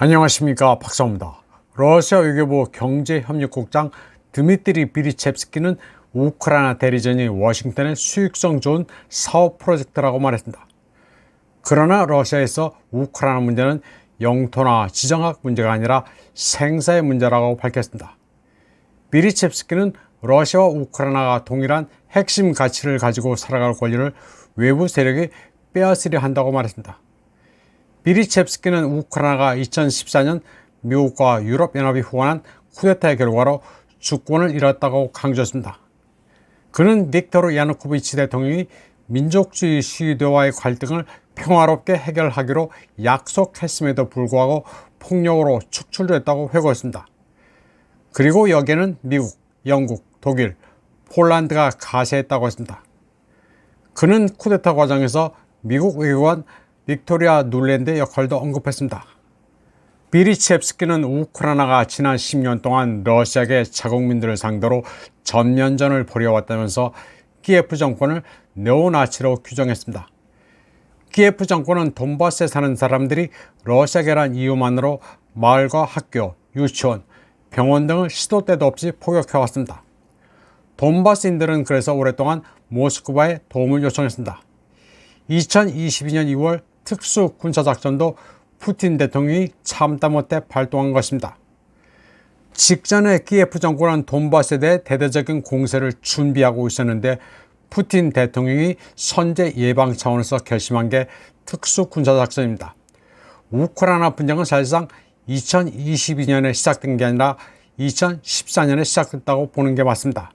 안녕하십니까 박사입니다. 러시아 외교부 경제협력국장 드미트리 비리첵스키는 우크라이나 대리전이 워싱턴의 수익성 좋은 사업 프로젝트라고 말했습니다. 그러나 러시아에서 우크라이나 문제는 영토나 지정학 문제가 아니라 생사의 문제라고 밝혔습니다. 비리첵스키는 러시아와 우크라이나가 동일한 핵심 가치를 가지고 살아갈 권리를 외부 세력이 빼앗으려 한다고 말했습니다. 비리첵스키는 우크라이나가 2014년 미국과 유럽연합이 후원한 쿠데타의 결과로 주권을 잃었다고 강조했습니다. 그는 빅토르 야누코비치 대통령이 민족주의 시위대와의 갈등을 평화롭게 해결하기로 약속했음에도 불구하고 폭력으로 축출됐다고 회고했습니다. 그리고 여기에는 미국, 영국, 독일, 폴란드가 가세했다고 했습니다. 그는 쿠데타 과정에서 미국 외교관 빅토리아 눌랜드의 역할도 언급했습니다. 비리첵스키는 우크라이나가 지난 10년 동안 러시아계 자국민들을 상대로 전면전을 벌여왔다면서 키예프 정권을 네오나치로 규정했습니다. 키예프 정권은 돈바스에 사는 사람들이 러시아계란 이유만으로 마을과 학교, 유치원, 병원 등을 시도 때도 없이 포격해왔습니다. 돈바스인들은 그래서 오랫동안 모스크바에 도움을 요청했습니다. 2022년 2월 특수 군사작전도 푸틴 대통령이 참다 못해 발동한 것입니다. 직전에 키예프 정권은 돈바스에 대해 대대적인 공세를 준비하고 있었는데 푸틴 대통령이 선제 예방 차원에서 결심한 게 특수 군사작전입니다. 우크라이나 분쟁은 사실상 2022년에 시작된 게 아니라 2014년에 시작됐다고 보는 게 맞습니다.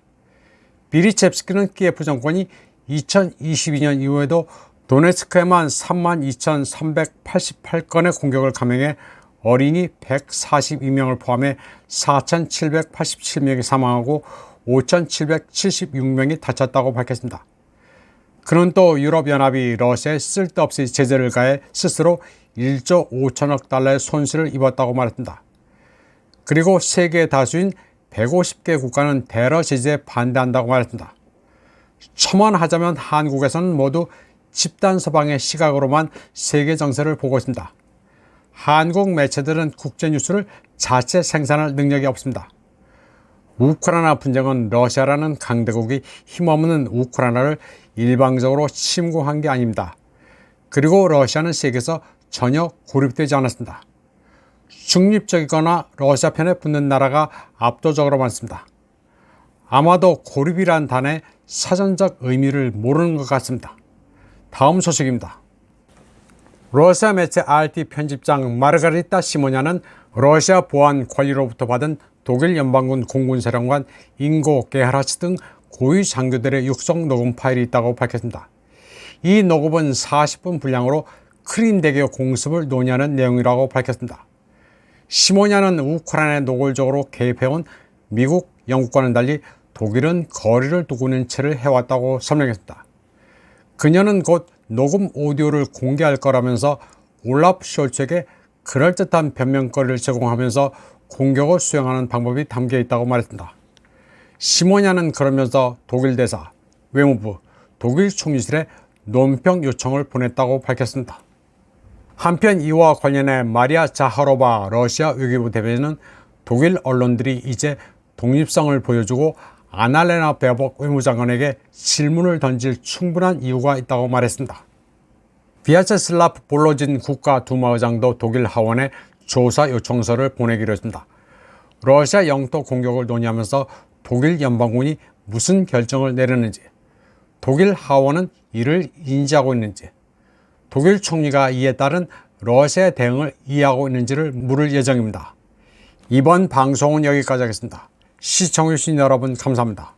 비리첵스키는 키예프 정권이 2022년 이후에도 도네츠크에만 32,388건의 공격을 감행해 어린이 142명을 포함해 4,787명이 사망하고 5,776명이 다쳤다고 밝혔습니다. 그는 또 유럽연합이 러시아에 쓸데없이 제재를 가해 스스로 1조 5천억 달러의 손실을 입었다고 말했습니다. 그리고 세계 다수인 150개 국가는 대러 제재에 반대한다고 말했습니다. 첨언하자면 한국에서는 모두 집단 서방의 시각으로만 세계 정세를 보고 있습니다. 한국 매체들은 국제 뉴스를 자체 생산할 능력이 없습니다. 우크라이나 분쟁은 러시아라는 강대국이 힘없는 우크라이나를 일방적으로 침공한 게 아닙니다. 그리고 러시아는 세계에서 전혀 고립되지 않았습니다. 중립적이거나 러시아 편에 붙는 나라가 압도적으로 많습니다. 아마도 고립이란 단의 사전적 의미를 모르는 것 같습니다. 다음 소식입니다. 러시아 매체 RT 편집장 마르가리타 시모냐는 러시아 보안 관리로부터 받은 독일 연방군 공군 사령관 잉고 게하라츠 등 고위 장교들의 육성 녹음 파일이 있다고 밝혔습니다. 이 녹음은 40분 분량으로 크림대교 공습을 논의하는 내용이라고 밝혔습니다. 시모냐는 우크라이나에 노골적으로 개입해온 미국, 영국과는 달리 독일은 거리를 두고 있는 채를 해왔다고 설명했습니다. 그녀는 곧 녹음 오디오를 공개할 거라면서 올라프 숄츠에게 그럴듯한 변명거리를 제공하면서 공격을 수행하는 방법이 담겨 있다고 말했습니다. 시모냐는 그러면서 독일 대사, 외무부, 독일 총리실에 논평 요청을 보냈다고 밝혔습니다. 한편 이와 관련해 마리아 자하로바 러시아 외교부 대변인은 독일 언론들이 이제 독립성을 보여주고 아날레나 베버크 외무장관에게 질문을 던질 충분한 이유가 있다고 말했습니다. 비아체슬라프 볼로진 국가두마의장도 독일 하원에 조사 요청서를 보내기로 했습니다. 러시아 영토 공격을 논의하면서 독일 연방군이 무슨 결정을 내렸는지, 독일 하원은 이를 인지하고 있는지, 독일 총리가 이에 따른 러시아의 대응을 이해하고 있는지를 물을 예정입니다. 이번 방송은 여기까지 하겠습니다. 시청해주신 여러분 감사합니다.